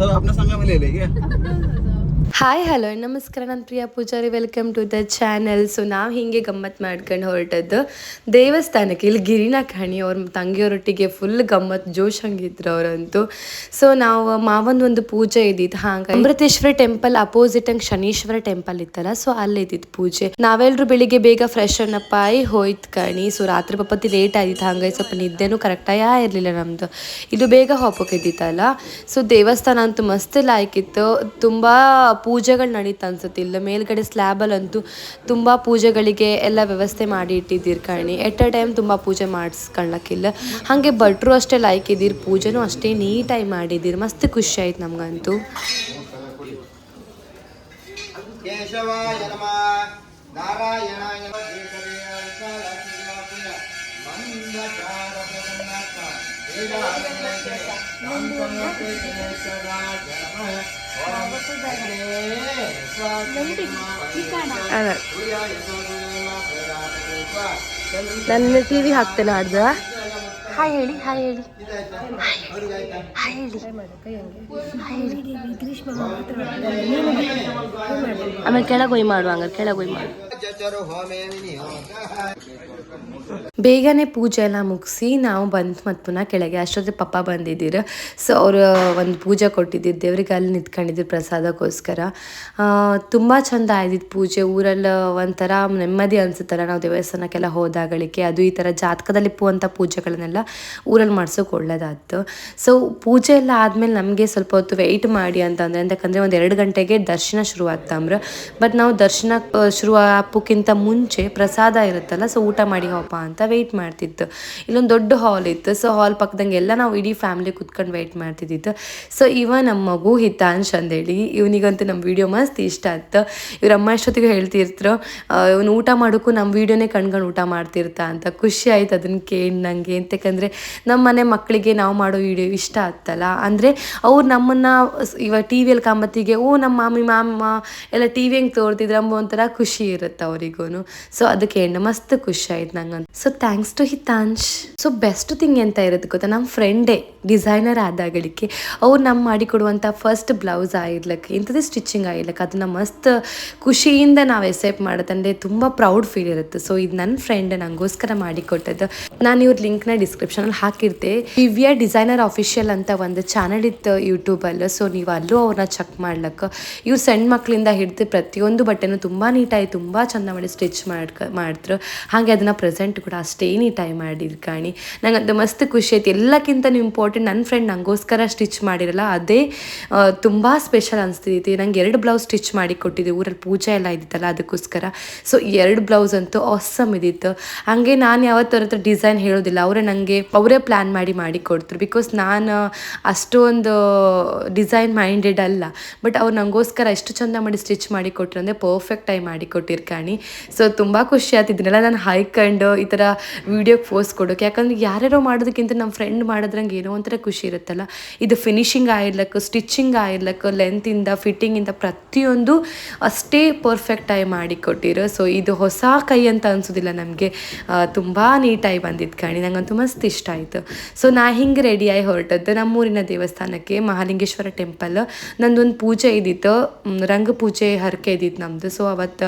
सब अपना संग में ले लेंगे? ಹಾಯ್ ಹಲೋ ನಮಸ್ಕಾರ, ನಾನು Priya Poojari. Welcome to the channel so ನಾವು ಹೀಗೆ ಗಮ್ಮತ್ ಮಾಡ್ಕೊಂಡು ಹೊರಟದ್ದು ದೇವಸ್ಥಾನಕ್ಕೆ. ಇಲ್ಲಿ ಗಿರಿನ ಕಣಿ ಅವ್ರ ತಂಗಿಯವರೊಟ್ಟಿಗೆ ಫುಲ್ ಗಮ್ಮತ್, ಜೋಶ್ ಹಂಗಿದ್ರು ಅವರಂತೂ. ಸೊ ನಾವು ಮಾವಂದು ಒಂದು ಪೂಜೆ ಇದ್ದಿತ್ತು. ಹಾಗೆ ಅಮೃತೇಶ್ವರ ಟೆಂಪಲ್ ಅಪೋಸಿಟ್ ಹಂಗೆ ಶನೀಶ್ವರ ಟೆಂಪಲ್ ಇತ್ತಲ್ಲ ಸೊ ಅಲ್ಲಿ ಇದ್ದಿತ್ತು ಪೂಜೆ. ನಾವೆಲ್ಲರೂ ಬೆಳಿಗ್ಗೆ ಬೇಗ ಫ್ರೆಶ್ ಅನ್ನಪ್ಪ ಆಯ್ ಹೋಯ್ತು ಕಣಿ. ಸೊ ರಾತ್ರಿ ಪಪ್ಪತ್ತಿ ಲೇಟ್ ಆಗಿತ್ತು. ಹಂಗಾಗಿ ಸ್ವಲ್ಪ ನಿದ್ದೆನೂ ಕರೆಕ್ಟಾಗಿ ಇರಲಿಲ್ಲ ನಮ್ಮದು ಇದು ಬೇಗ ಹೋಗ್ಬೇಕಿದ್ದಿತ್ತಲ್ಲ ಸೊ ದೇವಸ್ಥಾನ ಅಂತೂ ಮಸ್ತ್ ಲಾಯ್ಕಿತ್ತು ತುಂಬ ಪೂಜೆಗಳು ನಡೀತ ಅನ್ಸುತ್ತೆ. ಇಲ್ಲ ಮೇಲ್ಗಡೆ ಸ್ಲ್ಯಾಬಲ್ಲಂತೂ ತುಂಬ ಪೂಜೆಗಳಿಗೆ ಎಲ್ಲ ವ್ಯವಸ್ಥೆ ಮಾಡಿ ಇಟ್ಟಿದ್ದೀರಿ ಕಣಿ. ಎಟ್ ಅ ಟೈಮ್ ತುಂಬ ಪೂಜೆ ಮಾಡಿಸ್ಕೊಳ್ಳೋಕ್ಕಿಲ್ಲ ಹಾಗೆ ಭಟ್ರು ಅಷ್ಟೇ ಲೈಕ್ ಇದ್ದೀರಿ, ಪೂಜೆನೂ ಅಷ್ಟೇ ನೀಟಾಗಿ ಮಾಡಿದ್ದೀರಿ. ಮಸ್ತ್ ಖುಷಿ ಆಯ್ತು ನಮಗಂತೂ. ಕೇಶವಾಯ ನಮಃ. ನಾರಾಯಣಾಯ ನನ್ನ ಟಿ ವಿ ಹಾಕ್ತೇನೆ ಅರ್ಧ ಹಾಯ್ ಹೇಳಿ ಹಾಯ್ ಹೇಳಿ. ಹಾಯ್ ಹೇಳಿ. ಆಮೇಲೆ ಕೆಳಗೊಯ್ ಮಾಡುವ ಹಂಗಾರೆ ಕೆಳಗೊಯ್ ಮಾಡು. ಬೇಗನೆ ಪೂಜೆ ಎಲ್ಲ ಮುಗಿಸಿ ನಾವು ಬಂದು ಮತ್ತು ಪುನಃ ಕೆಳಗೆ ಅಷ್ಟೊತ್ತಿಗೆ ಪಪ್ಪ ಬಂದಿದ್ದೀರ. ಸೊ ಅವರು ಒಂದು ಪೂಜೆ ಕೊಟ್ಟಿದ್ದಿದ್ದು ದೇವ್ರಿಗೆ ಅಲ್ಲಿ ನಿಂತ್ಕೊಂಡಿದ್ರು ಪ್ರಸಾದಕ್ಕೋಸ್ಕರ. ತುಂಬ ಚಂದ ಆಯ್ದಿದ್ದು ಪೂಜೆ. ಊರಲ್ಲಿ ಒಂಥರ ನೆಮ್ಮದಿ ಅನಿಸುತ್ತಲ್ಲ ನಾವು ದೇವಸ್ಥಾನಕ್ಕೆಲ್ಲ ಹೋದಾಗಳಿಗೆ ಅದು ಈ ಥರ ಜಾತಕದಲ್ಲಿ ಪೂವಂಥ ಪೂಜೆಗಳನ್ನೆಲ್ಲ ಊರಲ್ಲಿ ಮಾಡ್ಸೋಕೆ ಒಳ್ಳೇದಾಯ್ತು. ಸೊ ಪೂಜೆ ಎಲ್ಲ ಆದಮೇಲೆ ನಮಗೆ ಸ್ವಲ್ಪ ಹೊತ್ತು ವೆಯ್ಟ್ ಮಾಡಿ ಅಂತಂದರೆ ಯಾಕಂದರೆ ಒಂದು ಎರಡು ಗಂಟೆಗೆ ದರ್ಶನ ಶುರು ಆಗ್ತಾಮ್ರ ಬಟ್ ನಾವು ದರ್ಶನ ಶುರು ಆಗೋಕ್ಕಿಂತ ಮುಂಚೆ ಪ್ರಸಾದ ಇರುತ್ತಲ್ಲ ಸೊ ಊಟ ಮಾಡಿ ಹೋಪ ಅಂತ ವೆಯ್ಟ್ ಮಾಡ್ತಿತ್ತು. ಇಲ್ಲೊಂದು ದೊಡ್ಡ ಹಾಲ್ ಇತ್ತು ಸೊ ಹಾಲ್ ಪಕ್ಕದಂಗೆ ಎಲ್ಲ ನಾವು ಇಡೀ ಫ್ಯಾಮಿಲಿ ಕುತ್ಕೊಂಡು ವೆಯ್ಟ್ ಮಾಡ್ತಿದ್ದಿತ್ತು. ಸೊ ಇವ ನಮ್ಮ ಮಗು ಹಿತಾಂಶ್ ಅಂದೇಳಿ ಇವನಿಗಂತೂ ನಮ್ಮ ವಿಡಿಯೋ ಮಸ್ತ್ ಇಷ್ಟ ಆಯ್ತು ಇವ್ರ ಅಮ್ಮ ಅಷ್ಟೊತ್ತಿಗೆ ಹೇಳ್ತಿರ್ತರು ಇವನು ಊಟ ಮಾಡೋಕ್ಕೂ ನಮ್ಮ ವೀಡಿಯೋನೇ ಕಣ್ಕೊಂಡು ಊಟ ಮಾಡ್ತಿರ್ತಾ ಅಂತ. ಖುಷಿ ಆಯ್ತು ಅದನ್ನ ಕೇಳಿ ನನಗೆ ಅಂತಕಂದರೆ ನಮ್ಮ ಮನೆ ಮಕ್ಕಳಿಗೆ ನಾವು ಮಾಡೋ ವಿಡಿಯೋ ಇಷ್ಟ ಆಗ್ತಲ್ಲ ಅಂದರೆ ಅವ್ರು ನಮ್ಮನ್ನು ಇವಾಗ ಟಿ ವಿಯಲ್ಲಿ ಕಾಮತ್ತಿಗೆ ಓ ನಮ್ಮ ಮಾಮಿ, ಮಾಮ, ಎಲ್ಲ ಟಿ ವಿ ಹೆಂಗೆ ತೋರ್ತಿದ್ರು? ಅಂಬೋ ಒಂಥರ ಖುಷಿ ಇರುತ್ತೆ ಅವರಿಗೂ ಸೊ ಅದಕ್ಕೆ ಹೆಣ್ಣು ಮಸ್ತ್ ಖುಷಿ ಆಯ್ತು ನಂಗಂತ. So thanks to Hitansh. So best thing ಎಂತ ಇರುತ್ತೆ ಗೊತ್ತಾ? ನಮ್ಮ ಫ್ರೆಂಡೇ ಡಿಸೈನರ್ ಆದಾಗಳಿಗೆ ಅವ್ರು ನಮ್ಮ ಮಾಡಿಕೊಡುವಂಥ ಫಸ್ಟ್ ಬ್ಲೌಸ್ ಆಗಿರ್ಲಕ್ಕ ಇಂಥದ್ದೇ ಸ್ಟಿಚಿಂಗ್ ಆಗಿರ್ಲಕ್ಕ ಅದನ್ನ ಮಸ್ತ್ ಖುಷಿಯಿಂದ ನಾವು ಎಸೆಪ್ಟ್ ಮಾಡುತ್ತಂದ್ರೆ ತುಂಬ ಪ್ರೌಡ್ ಫೀಲ್ ಇರುತ್ತೆ. ಸೊ ಇದು ನನ್ನ ಫ್ರೆಂಡ್ ನಂಗೋಸ್ಕರ ಮಾಡಿಕೊಟ್ಟದ್ದು. ನಾನು ಇವ್ರ ಲಿಂಕ್ನ ಡಿಸ್ಕ್ರಿಪ್ಷನಲ್ಲಿ ಹಾಕಿರ್ತೆ. ದಿವ್ಯಾ ಡಿಸೈನರ್ ಅಫಿಷಿಯಲ್ ಅಂತ ಒಂದು ಚಾನಲ್ ಇತ್ತು ಯೂಟ್ಯೂಬಲ್ಲಿ ಸೊ ನೀವು ಅಲ್ಲೂ ಅವ್ರನ್ನ ಚೆಕ್ ಮಾಡ್ಲಿಕ್ಕೆ. ಇವ್ರು ಸಣ್ಣ ಮಕ್ಕಳಿಂದ ಹಿಡಿದು ಪ್ರತಿಯೊಂದು ಬಟ್ಟೆನೂ ತುಂಬ ನೀಟಾಗಿ ತುಂಬ ಚಂದ ಮಾಡಿ ಸ್ಟಿಚ್ ಮಾಡ್ಕ ಮಾಡ್ತಾರೆ ಹಾಗೆ ಅದನ್ನು ಪ್ರೆಸೆಂಟ್ ಕೂಡ ಅಷ್ಟೇ ಟೈ ಮಾಡಿದ್ರು ಕಾಣಿ. ನಂಗೆ ಅದು ಮಸ್ತ್ ಖುಷಿ ಆಯ್ತು. ಎಲ್ಲಕ್ಕಿಂತ ಇಂಪಾರ್ಟೆಂಟ್ ನನ್ನ ಫ್ರೆಂಡ್ ನಂಗೋಸ್ಕರ ಸ್ಟಿಚ್ ಮಾಡಿರಲ್ಲ, ಅದೇ ತುಂಬ ಸ್ಪೆಷಲ್ ಅನಿಸ್ತಿದ್ದೀತಿ ನಂಗೆ ಎರಡು ಬ್ಲೌಸ್ ಸ್ಟಿಚ್ ಮಾಡಿ ಕೊಟ್ಟಿದ್ದೆ. ಊರಲ್ಲಿ ಪೂಜೆ ಎಲ್ಲ ಇದ್ದಿತ್ತಲ್ಲ, ಅದಕ್ಕೋಸ್ಕರ. ಸೊ ಎರಡು ಬ್ಲೌಸ್ ಅಂತೂ ಆಸಮ್ ಇದ್ದಿತ್ತು ಹಾಗೆ ನಾನು ಯಾವತ್ತರ ಹತ್ರ ಡಿಸೈನ್ ಹೇಳೋದಿಲ್ಲ. ಅವರೇ ನನಗೆ ಅವರೇ ಪ್ಲ್ಯಾನ್ ಮಾಡಿ ಮಾಡಿ ಕೊಡ್ತಾರೆ ಬಿಕಾಸ್ ನಾನು ಅಷ್ಟೊಂದು ಡಿಸೈನ್ ಮೈಂಡೆಡ್ ಅಲ್ಲ. ಬಟ್ ಅವ್ರು ನನಗೋಸ್ಕರ ಎಷ್ಟು ಚಂದ ಮಾಡಿ ಸ್ಟಿಚ್ ಮಾಡಿ ಕೊಟ್ಟರು ಅಂದರೆ ಪರ್ಫೆಕ್ಟಾಗಿ ಮಾಡಿ ಕೊಟ್ಟಿರ್ ಕಾಣಿ. ಸೊ ತುಂಬ ಖುಷಿ ಆಯ್ತು. ಇದನ್ನೆಲ್ಲ ನಾನು ಹಾಯ್ಕೊಂಡು ಈ ಥರ ವೀಡಿಯೋಗೆ ಫೋಸ್ ಕೊಡೋಕೆ. ಯಾಕಂದ್ರೆ ಯಾರ್ಯಾರೋ ಮಾಡೋದಕ್ಕಿಂತ ನಮ್ಮ ಫ್ರೆಂಡ್ ಮಾಡಿದ್ರಂಗೆ ಏನೋ ಒಂಥರ ಖುಷಿ ಇರುತ್ತಲ್ಲ. ಇದು ಫಿನಿಶಿಂಗ್ ಆಗಿರ್ಲಕ್ಕು ಸ್ಟಿಚಿಂಗ್ ಆಗಿರ್ಲಕ್ಕು ಲೆಂತಿಂದ ಫಿಟ್ಟಿಂಗಿಂದ ಪ್ರತಿಯೊಂದು ಅಷ್ಟೇ ಪರ್ಫೆಕ್ಟಾಗಿ ಮಾಡಿ ಕೊಟ್ಟಿರೋ ಸೊ ಇದು ಹೊಸ ಕೈ ಅಂತ ಅನಿಸೋದಿಲ್ಲ ನಮಗೆ. ತುಂಬ ನೀಟಾಗಿ ಬಂದಿದ್ದು ಕಾಣಿ. ನಂಗಂತೂ ಮಸ್ತ್ ಇಷ್ಟ ಆಯಿತು. ಸೊ ನಾ ಹಿಂಗೆ ರೆಡಿಯಾಗಿ ಹೊರಟದ್ದು ನಮ್ಮೂರಿನ ದೇವಸ್ಥಾನಕ್ಕೆ, ಮಹಾಲಿಂಗೇಶ್ವರ ಟೆಂಪಲ್ ನಂದೊಂದು ಪೂಜೆ ಇದ್ದಿತ್ತು. ರಂಗ ಪೂಜೆ ಹರಕೆ ಇದ್ದಿತ್ತು ನಮ್ಮದು ಸೊ ಅವತ್ತು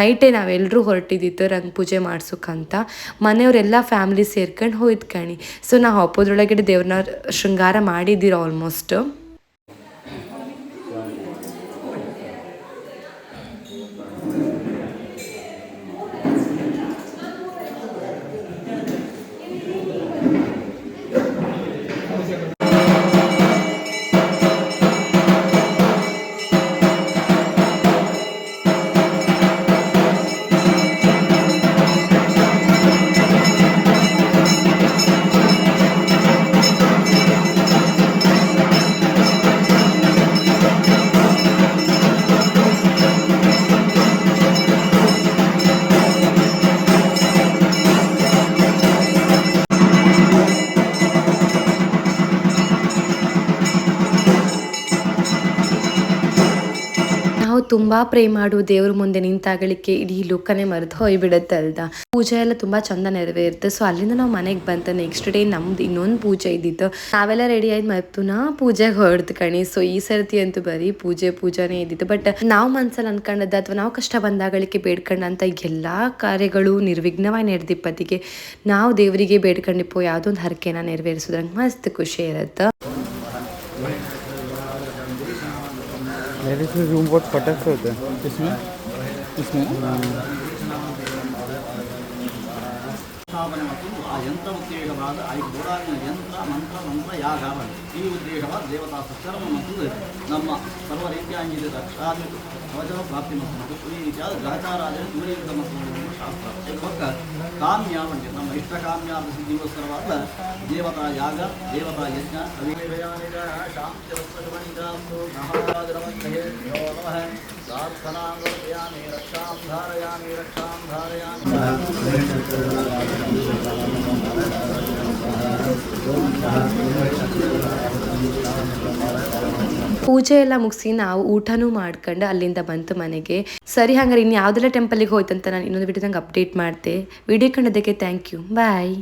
ನೈಟೇ ನಾವೆಲ್ಲರೂ ಹೊರಟಿದ್ದಿತ್ತು ರಂಗ ಪೂಜೆ ಮಾಡ್ಸೋಕ್ಕಂತ ಮನೆಯವರೆಲ್ಲ ಫ್ಯಾಮಿಲಿ ಸೇರ್ಕೊಂಡು ಹೋಯ್ತು ಕಣಿ. ಸೊ ನಾವು ಹಬ್ಬದೊಳಗಡೆ ದೇವ್ರನ್ನ ಶೃಂಗಾರ ಮಾಡಿದ್ದೀರ ಆಲ್ಮೋಸ್ಟ್ ತುಂಬಾ ಪ್ರೇ ಮಾಡು, ದೇವ್ರ ಮುಂದೆ ನಿಂತಾಗಲಿಕ್ಕೆ ಇಡೀ ಲುಕ್ಕನೇ ಮರೆತು ಹೋಯ್ಬಿಡುತ್ತೆ ಅಲ್ದ? ಪೂಜೆ ಎಲ್ಲ ತುಂಬಾ ಚಂದ ನೆರವೇರುತ್ತೆ. ಸೊ ಅಲ್ಲಿಂದ ನಾವು ಮನೆಗೆ ಬಂತ ನೆಕ್ಸ್ಟ್ ಡೇ ನಮ್ದು ಇನ್ನೊಂದು ಪೂಜೆ ಇದ್ದಿತ್ತು. ನಾವೆಲ್ಲ ರೆಡಿ ಆಯ್ತು ಮತ್ತು ನಾ ಪೂಜೆಗೆ ಹೊರಡ್ತು ಕಣಿ. ಸೊ ಈ ಸರ್ತಿ ಅಂತೂ ಬರೀ ಪೂಜೆ, ಪೂಜಾನೇ ಇದ್ದಿತ್ತು. ಬಟ್ ನಾವು ಮನ್ಸಲ್ಲಿ ಅನ್ಕೊಂಡದ್ದು ಅಥವಾ ನಾವು ಕಷ್ಟ ಬಂದಾಗಳಿಕೆ ಬೇಡ್ಕೊಂಡಂತ ಎಲ್ಲಾ ಕಾರ್ಯಗಳು ನಿರ್ವಿಘ್ನವಾಗಿ ನಡೆದಿಪ್ಪತ್ತಿಗೆ, ನಾವು ದೇವರಿಗೆ ಬೇಡ್ಕೊಂಡಿಪ್ಪೋ ಯಾವುದೋ ಒಂದು ಹರಕೆನ ನೆರವೇರಿಸೋದ್ರಂಗೆ ಮಸ್ತ್ ಖುಷಿ ಇರುತ್ತೆ. मेरे से रूम बहुत फटक से होता है इसमें इसमें ना ಸ್ಥಾಪನೆ ಮತ್ತು ಆ ಯಂತ್ರ ಉದ್ದೇಶವಾದ ಐದು ಗೋಡಾಗಿನ ಯಂತ್ರ ಮಂತ್ರ ಮಂತ್ರ ಯಾಗಾವಳಿ ಈ ಉದ್ದೇಶವಾದ ದೇವತಾ ಸತ್ಕರ್ಮ ಮತ್ತು ನಮ್ಮ ಸರ್ವ ರೀತಿಯಾಗಿ ರಕ್ಷಾದಿ ಕವಚ ಪ್ರಾಪ್ತಿ ಮತ್ತು ಮತ್ತು ಈ ರೀತಿಯಾದ ಗ್ರಹಚಾರಾಜನ ದೂರೀಕೃತ ಮತ್ತು ನಮ್ಮ ಶಾಸ್ತ್ರ ಇದು ಪಕ್ಕ ಕಾಮ್ಯಾವಣ್ಯ ನಮ್ಮ ಇಷ್ಟ ಕಾಮ್ಯಾದ ಸಿದ್ಧಿಗೋಸ್ಕರವಾದ ದೇವತಾ ಯಾಗ ದೇವತಾ ಯಜ್ಞ ಅವಿವೇಯಾನಿಗ ಶಾಂತಿರಸ್ತು ಮಹಾರಾಜರಮಧ್ಯೆ ನೋ ನಮಃ ಪ್ರಾರ್ಥನಾಂ ಸಮರ್ಪಯಾಮಿ ರಕ್ಷಾಂ ಧಾರಯಾಮಿ ರಕ್ಷಾಂ ಧಾರಯಾಮಿ ಪೂಜೆ ಎಲ್ಲ ಮುಗಿಸಿ ನಾವು ಊಟನೂ ಮಾಡ್ಕೊಂಡು ಅಲ್ಲಿಂದ ಬಂತು ಮನೆಗೆ. ಸರಿ ಹಂಗಾರೆ ಇನ್ನು ಯಾವುದೆಲ್ಲ ಟೆಂಪಲಿಗೆ ಹೋಯ್ತಂತ ನಾನು ಇನ್ನೊಂದು ವಿಡಿಯೋದಂಗೆ ಅಪ್ಡೇಟ್ ಮಾಡ್ತೆ. ವಿಡಿಯೋ ಕಂಡದಕ್ಕೆ ಥ್ಯಾಂಕ್ ಯು ಬಾಯ್